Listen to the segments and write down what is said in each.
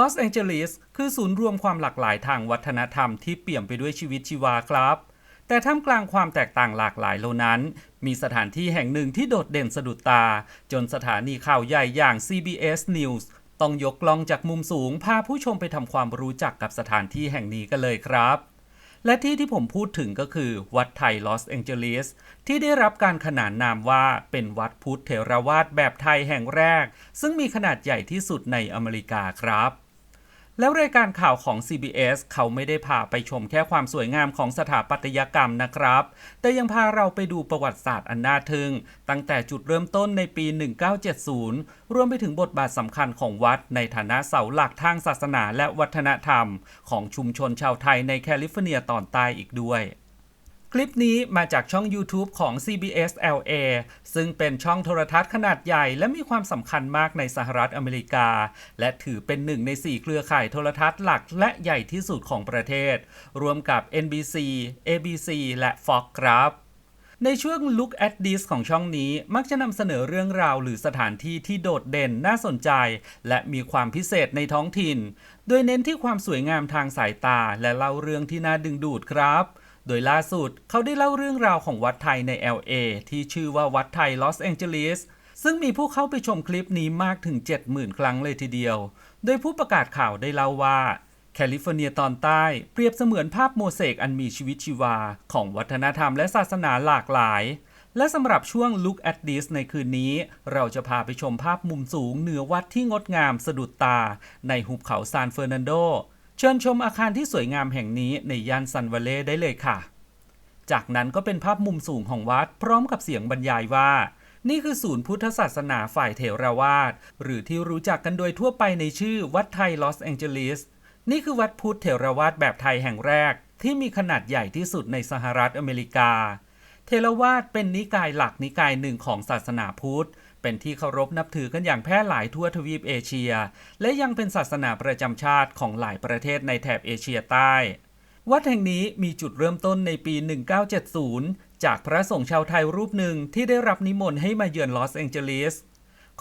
ลอสแองเจลิสคือศูนย์รวมความหลากหลายทางวัฒนธรรมที่เปี่ยมไปด้วยชีวิตชีวาครับ แต่ท่ามกลางความแตกต่างหลากหลายเหล่านั้น มีสถานที่แห่งหนึ่งที่โดดเด่นสะดุดตา จนสถานีข่าวใหญ่อย่าง CBS News ต้องยกกล้องจากมุมสูง พาผู้ชมไปทำความรู้จักกับสถานที่แห่งนี้กันเลยครับ และที่ที่ผมพูดถึงก็คือ วัดไทยลอสแองเจลิสที่ได้รับการขนานนามว่าเป็นวัดพุทธเถรวาทแบบไทยแห่งแรก ซึ่งมีขนาดใหญ่ที่สุดในอเมริกาครับ แล้วรายการข่าวของ CBS เขาไม่ได้พาไปชมแค่ความสวยงามของสถาปัตยกรรมนะครับ แต่ยังพาเราไปดูประวัติศาสตร์อันน่าทึ่ง ตั้งแต่จุดเริ่มต้นในปี 1970 รวมไปถึงบทบาทสำคัญของวัดในฐานะเสาหลักทางศาสนาและวัฒนธรรม ของชุมชนชาวไทยในแคลิฟอร์เนียตอนใต้อีกด้วย คลิปนี้มาจากช่อง YouTube ของ CBS LA ซึ่งเป็นช่องโทรทัศน์ขนาดใหญ่และมีความสำคัญมากในสหรัฐอเมริกา และถือเป็นหนึ่งใน 4 เครือข่ายโทรทัศน์หลักและใหญ่ที่สุดของประเทศ รวมกับ NBC ABC และ Fox ครับในช่วง Look at This ของช่องนี้มักจะนำเสนอเรื่องราวหรือสถานที่ที่โดดเด่นน่าสนใจ และมีความพิเศษในท้องถิ่น โดยเน้นที่ความสวยงามทางสายตาและเล่าเรื่องที่น่าดึงดูดครับ โดยล่าสุดเขาได้เล่าเรื่องราวของวัดไทยใน LA ที่ชื่อว่าวัดไทยลอสแองเจลิสซึ่งมีผู้เข้าไปชมคลิปนี้มากถึง 70,000 ครั้งเลยทีเดียว โดยผู้ประกาศข่าวได้เล่าว่า แคลิฟอร์เนียตอนใต้ เปรียบเสมือนภาพโมเสกอันมีชีวิตชีวา ของวัฒนธรรมและศาสนาหลากหลาย และสำหรับช่วง Look at This ในคืนนี้ เราจะพาไปชมภาพมุมสูงเหนือวัดที่งดงามสะดุดตา ในหุบเขาซานเฟอร์นันโด เชิญชมอาคารที่สวยงามแห่งนี้ในย่านซันวาเล่ได้เลยค่ะ จากนั้นก็เป็นภาพมุมสูงของวัดพร้อมกับเสียงบรรยายว่า นี่คือศูนย์พุทธศาสนาฝ่ายเถรวาท หรือที่รู้จักกันโดยทั่วไปในชื่อวัดไทยลอสแองเจลิส นี่คือวัดพุทธเถรวาทแบบไทยแห่งแรก ที่มีขนาดใหญ่ที่สุดในสหรัฐอเมริกา เทรวาสเป็นนิกายหลักนิกายหนึ่งของศาสนาพุทธ เป็นที่เคารพนับถือกันอย่างแพร่หลายทั่วทวีปเอเชีย และยังเป็นศาสนาประจำชาติของหลายประเทศในแถบเอเชียใต้ วัดแห่งนี้มีจุดเริ่มต้นในปี 1970 จากพระสงฆ์ชาวไทยรูปหนึ่งที่ได้รับนิมนต์ให้มาเยือนลอสแองเจลิส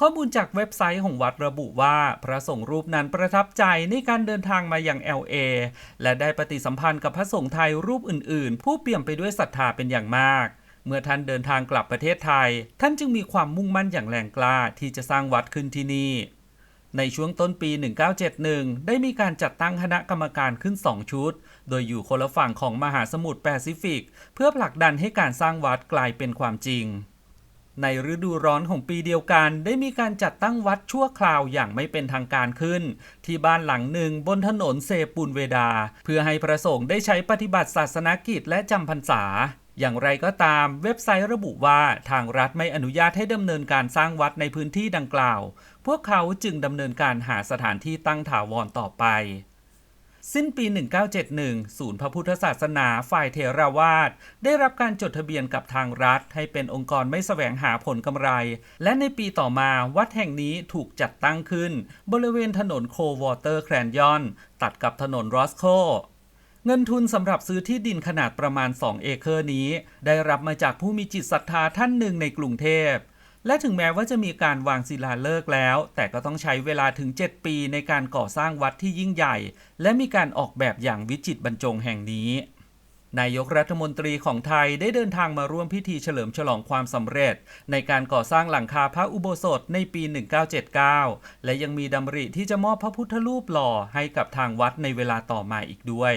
ข้อมูลจากเว็บไซต์ของวัดระบุว่าพระสงฆ์รูปนั้นประทับใจในการเดินทางมาอย่าง LA และได้ปฏิสัมพันธ์กับพระสงฆ์ไทยรูปอื่นๆ ผู้เปี่ยมไปด้วยศรัทธาเป็นอย่างมาก เมื่อท่านเดินทางกลับประเทศไทย ท่านจึงมีความมุ่งมั่นอย่างแรงกล้าที่จะสร้างวัดขึ้นที่นี่ ในช่วงต้นปี 1971 ได้มีการจัดตั้งคณะกรรมการขึ้น 2 ชุด โดยอยู่คนละฝั่งของมหาสมุทรแปซิฟิก เพื่อผลักดันให้การสร้างวัดกลายเป็นความจริง ในฤดูร้อนของปีเดียวกัน ได้มีการจัดตั้งวัดชั่วคราวอย่างไม่เป็นทางการขึ้น ที่บ้านหลังหนึ่งบนถนนเซปูนเวดา เพื่อให้พระสงฆ์ได้ใช้ปฏิบัติศาสนกิจและจำพรรษาอย่างไรก็ตามเว็บไซต์ระบุว่าทางรัฐไม่อนุญาตให้ดำเนินการสร้างวัดในพื้นที่ดังกล่าว พวกเขาจึงดำเนินการหาสถานที่ตั้งถาวรต่อไป สิ้นปี 1971 ศูนย์พระพุทธศาสนาฝ่ายเทราวาสได้รับการจดทะเบียนกับทางรัฐ ให้เป็นองค์กรไม่แสวงหาผลกำไร และในปีต่อมาวัดแห่งนี้ถูกจัดตั้งขึ้น บริเวณถนนโควอเตอร์แคลนยอน ตัดกับถนนรอสโคเงินทุนสำหรับซื้อที่ดินขนาดประมาณ 2 เอเคอร์นี้ ได้รับมาจากผู้มีจิตศรัทธาท่านหนึ่งในกรุงเทพ และถึงแม้ว่าจะมีการวางศิลาฤกษ์แล้ว แต่ก็ต้องใช้เวลาถึง 7 ปีในการก่อสร้างวัดที่ยิ่งใหญ่ และมีการออกแบบอย่างวิจิตรบรรจงแห่งนี้ นายกรัฐมนตรีของไทยได้เดินทางมาร่วมพิธีเฉลิมฉลองความสำเร็จ ในการก่อสร้างหลังคาพระอุโบสถในปี 1979 และยังมีดำริที่จะมอบพระพุทธรูปหล่อให้กับทางวัดในเวลาต่อมาอีกด้วย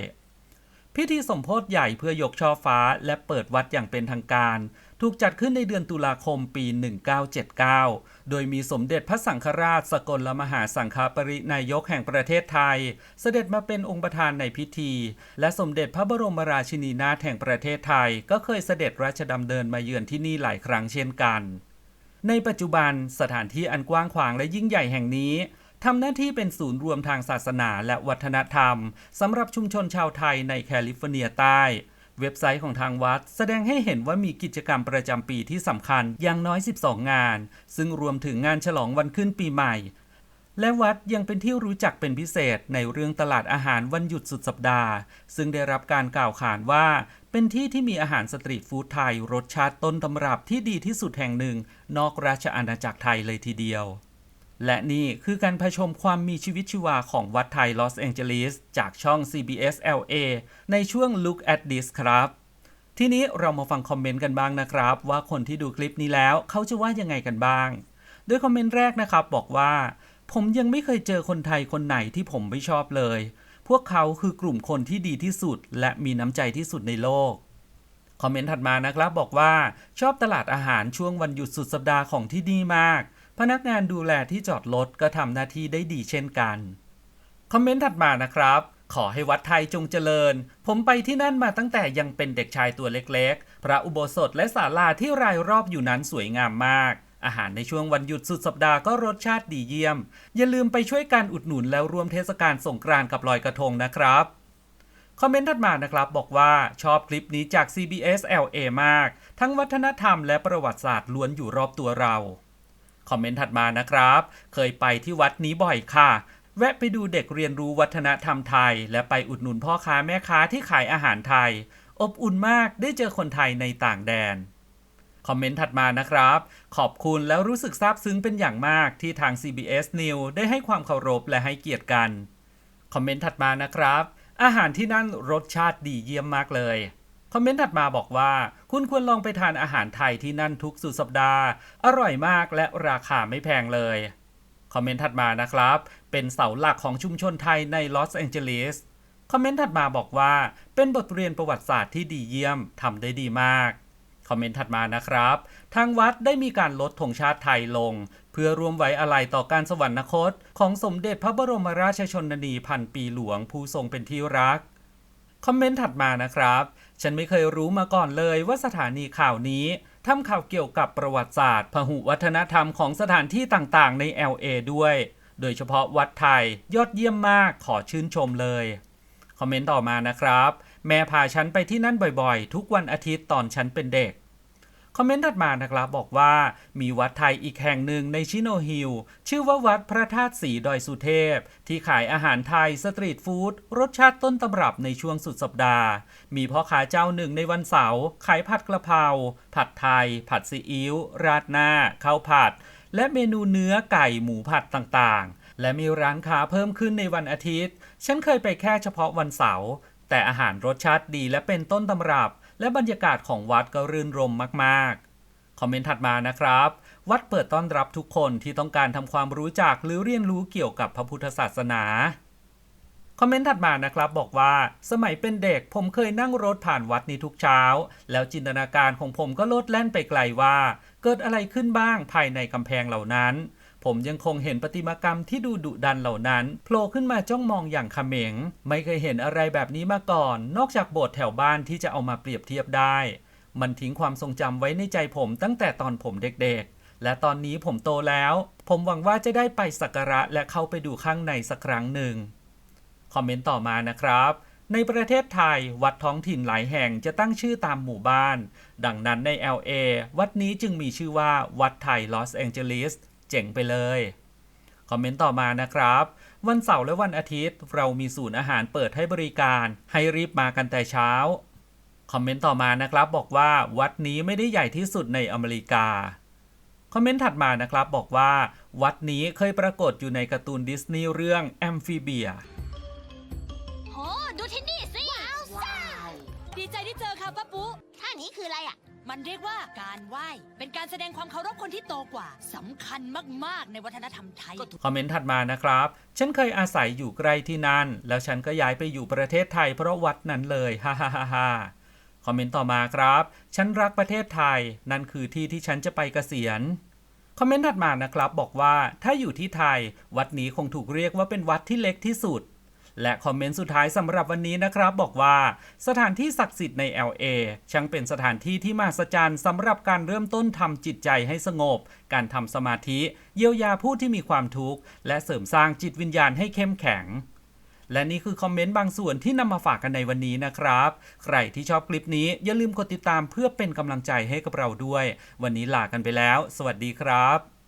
พิธีสมโพธิใหญ่เพื่อยกช่อฟ้าและเปิดวัดอย่างเป็นทางการ ถูกจัดขึ้นในเดือนตุลาคมปี 1979 โดยมีสมเด็จพระสังฆราชสกลมหาสังฆปรินายกแห่งประเทศไทย เสด็จมาเป็นองค์ประธานในพิธี และสมเด็จพระบรมราชินีนาถแห่งประเทศไทย ก็เคยเสด็จราชดำเนินมาเยือนที่นี่หลายครั้งเช่นกัน ในปัจจุบันสถานที่อันกว้างขวางและยิ่งใหญ่แห่งนี้ทำหน้าที่เป็นศูนย์รวมทางศาสนาและวัฒนธรรมสำหรับชุมชนชาวไทยในแคลิฟอร์เนียใต้ เว็บไซต์ของทางวัด แสดงให้เห็นว่ามีกิจกรรมประจำปีที่สำคัญอย่างน้อย 12 งาน ซึ่งรวมถึงงานฉลองวันขึ้นปีใหม่ และวัดยังเป็นที่รู้จักเป็นพิเศษในเรื่องตลาดอาหารวันหยุดสุดสัปดาห์ ซึ่งได้รับการกล่าวขานว่า เป็นที่ที่มีอาหารสตรีทฟู้ดไทยรสชาติต้นตำรับที่ดีที่สุดแห่งหนึ่ง นอกราชอาณาจักรไทยเลยทีเดียว และนี่คือการผชมความมีชีวิตชีวาของวัดไทยลอสแองเจลิสจากช่อง CBS LA ในช่วง Look at This ครับ ทีนี้เรามาฟังคอมเมนต์กันบ้างนะครับ ว่าคนที่ดูคลิปนี้แล้วเขาจะว่ายังไงกันบ้าง โดยคอมเมนต์แรกนะครับบอกว่า ผมยังไม่เคยเจอคนไทยคนไหนที่ผมไม่ชอบเลย พวกเขาคือกลุ่มคนที่ดีที่สุด และมีน้ำใจที่สุดในโลกคอมเมนต์ถัดมานะครับบอกว่า ชอบตลาดอาหารช่วงวันหยุดสุดสัปดาห์ของที่นี่มาก พนักงานดูแลที่จอดรถก็ทำหน้าที่ได้ดีเช่นกัน คอมเมนต์ถัดมานะครับ ขอให้วัดไทยจงเจริญ ผมไปที่นั่นมาตั้งแต่ยังเป็นเด็กชายตัวเล็กๆ พระอุโบสถและศาลาที่รายรอบอยู่นั้นสวยงามมากอาหารในช่วงวันหยุดสุดสัปดาห์ก็รสชาติดีเยี่ยม อย่าลืมไปช่วยกันอุดหนุนแล้วรวมเทศกาลสงกรานต์กับลอยกระทงนะครับ คอมเมนต์ถัดมานะครับบอกว่าชอบคลิปนี้จาก CBS LA มาก ทั้งวัฒนธรรมและประวัติศาสตร์ล้วนอยู่รอบตัวเรา คอมเมนต์ถัดมานะครับ เคยไปที่วัดนี้บ่อยค่ะ แวะไปดูเด็กเรียนรู้วัฒนธรรมไทย และไปอุดหนุนพ่อค้าแม่ค้าที่ขายอาหารไทย อบอุ่นมากได้เจอคนไทยในต่างแดนคอมเมนต์ถัดมานะครับ ขอบคุณแล้วรู้สึกซาบซึ้งเป็นอย่างมากที่ทาง CBS News ได้ให้ความเคารพและให้เกียรติกัน คอมเมนต์ถัดมานะครับ อาหารที่นั่นรสชาติดีเยี่ยมมากเลย คอมเมนต์ถัดมาบอกว่า คุณควรลองไปทานอาหารไทยที่นั่นทุกสุดสัปดาห์ อร่อยมากและราคาไม่แพงเลย คอมเมนต์ถัดมานะครับ เป็นเสาหลักของชุมชนไทยในลอสแองเจลิสคอมเมนต์ถัดมาบอกว่า เป็นบทเรียนประวัติศาสตร์ที่ดีเยี่ยมทำได้ดีมาก คอมเมนต์ถัดมานะครับ ทางวัดได้มีการลดธงชาติไทยลง เพื่อร่วมไว้อาลัยต่อการสวรรคต ของสมเด็จพระบรมราชชนนีพันปีหลวงผู้ทรงเป็นที่รัก คอมเมนต์ถัดมานะครับ ฉันไม่เคยรู้มาก่อนเลยว่าสถานีข่าวนี้ทำข่าวเกี่ยวกับประวัติศาสตร์ พหุวัฒนธรรมของสถานที่ต่างๆ ใน LA ด้วย โดยเฉพาะวัดไทยยอดเยี่ยมมากขอชื่นชมเลย คอมเมนต์ต่อมานะครับ แม่พาฉันไปที่นั่นบ่อยๆ ทุกวันอาทิตย์ตอนฉันเป็นเด็ก คอมเมนต์ถัดมานะครับบอกว่ามีวัดไทยอีกแห่งหนึ่งในชิโนฮิลชื่อว่าวัดพระธาตุสีดอยสุเทพ ที่ขายอาหารไทยสตรีทฟู้ดรสชาติต้นตำรับในช่วงสุดสัปดาห์ มีพ่อค้าเจ้าหนึ่งในวันเสาร์ขายผัดกระเพราผัดไทย ผัดซีอิ๊วราดหน้าข้าวผัด และเมนูเนื้อไก่หมูผัดต่างๆ และมีร้านค้าเพิ่มขึ้นในวันอาทิตย์ ฉันเคยไปแค่เฉพาะวันเสาร์แต่อาหารรสชาติดีและเป็นต้นตำรับ และบรรยากาศของวัดก็รื่นรมมากๆ คอมเมนต์ถัดมานะครับ วัดเปิดต้อนรับทุกคนที่ต้องการทำความรู้จักหรือเรียนรู้เกี่ยวกับพระพุทธศาสนาคอมเมนต์ถัดมานะครับบอกว่า สมัยเป็นเด็กผมเคยนั่งรถผ่านวัดนี้ทุกเช้า แล้วจินตนาการของผมก็โลดแล่นไปไกลว่า เกิดอะไรขึ้นบ้างภายในกำแพงเหล่านั้น ผมยังคงเห็นประติมากรรมที่ดูดุดันเหล่านั้นโผล่ขึ้นมาจ้องมองอย่างเขม็ง ไม่เคยเห็นอะไรแบบนี้มาก่อน นอกจากโบสถ์แถวบ้านที่จะเอามาเปรียบเทียบได้ มันทิ้งความทรงจำไว้ในใจผมตั้งแต่ตอนผมเด็กๆ และตอนนี้ผมโตแล้ว ผมหวังว่าจะได้ไปสักการะและเข้าไปดูข้างในสักครั้งหนึ่ง คอมเมนต์ต่อมานะครับในประเทศไทยวัดท้องถิ่นหลายแห่งจะตั้งชื่อตามหมู่บ้าน ดังนั้นใน LA วัดนี้จึงมีชื่อว่าวัดไทยลอสแองเจลิส จ๋งไปเลย คอมเมนต์ต่อมานะครับ วันเสาร์และวันอาทิตย์ เรามีศูนย์อาหารเปิดให้บริการ ให้รีบมากันแต่เช้า คอมเมนต์ต่อมานะครับบอกว่าวัดนี้ไม่ได้ใหญ่ที่สุดในอเมริกา คอมเมนต์ถัดมานะครับบอกว่า วัดนี้เคยปรากฏอยู่ในการ์ตูนดิสนีย์เรื่องแอมฟิเบียโหดูที่นี่สิว้าวซ่าดีใจที่เจอค่ะป้าปุ๊ท่านี้คืออะไรอะ มันเรียกว่าการไหว้ เป็นการแสดงความเคารพคนที่โตกว่าสำคัญมากๆ ในวัฒนธรรมไทย คอมเมนต์ถัดมานะครับ ฉันเคยอาศัยอยู่ใกล้ที่นั่น แล้วฉันก็ย้ายไปอยู่ประเทศไทยเพราะวัดนั้นเลยฮ่าฮ่าฮ่าฮ่าคอมเมนต์ต่อมาครับ ฉันรักประเทศไทย นั่นคือที่ที่ฉันจะไปเกษียณ คอมเมนต์ถัดมานะครับบอกว่าถ้าอยู่ที่ไทย วัดนี้คงถูกเรียกว่าเป็นวัดที่เล็กที่สุด และคอมเมนต์สุดท้ายสำหรับวันนี้นะครับ บอกว่า สถานที่ศักดิ์สิทธิ์ใน LA ช่างเป็นสถานที่ที่มหัศจรรย์สำหรับการเริ่มต้นทำจิตใจให้สงบ การทำสมาธิ เยียวยาผู้ที่มีความทุกข์ และเสริมสร้างจิตวิญญาณให้เข้มแข็งและนี่คือคอมเมนต์บางส่วนที่นำมาฝากกันในวันนี้นะครับ ใครที่ชอบคลิปนี้อย่าลืมกดติดตามเพื่อเป็นกำลังใจให้กับเราด้วย วันนี้ลากันไปแล้ว สวัสดีครับ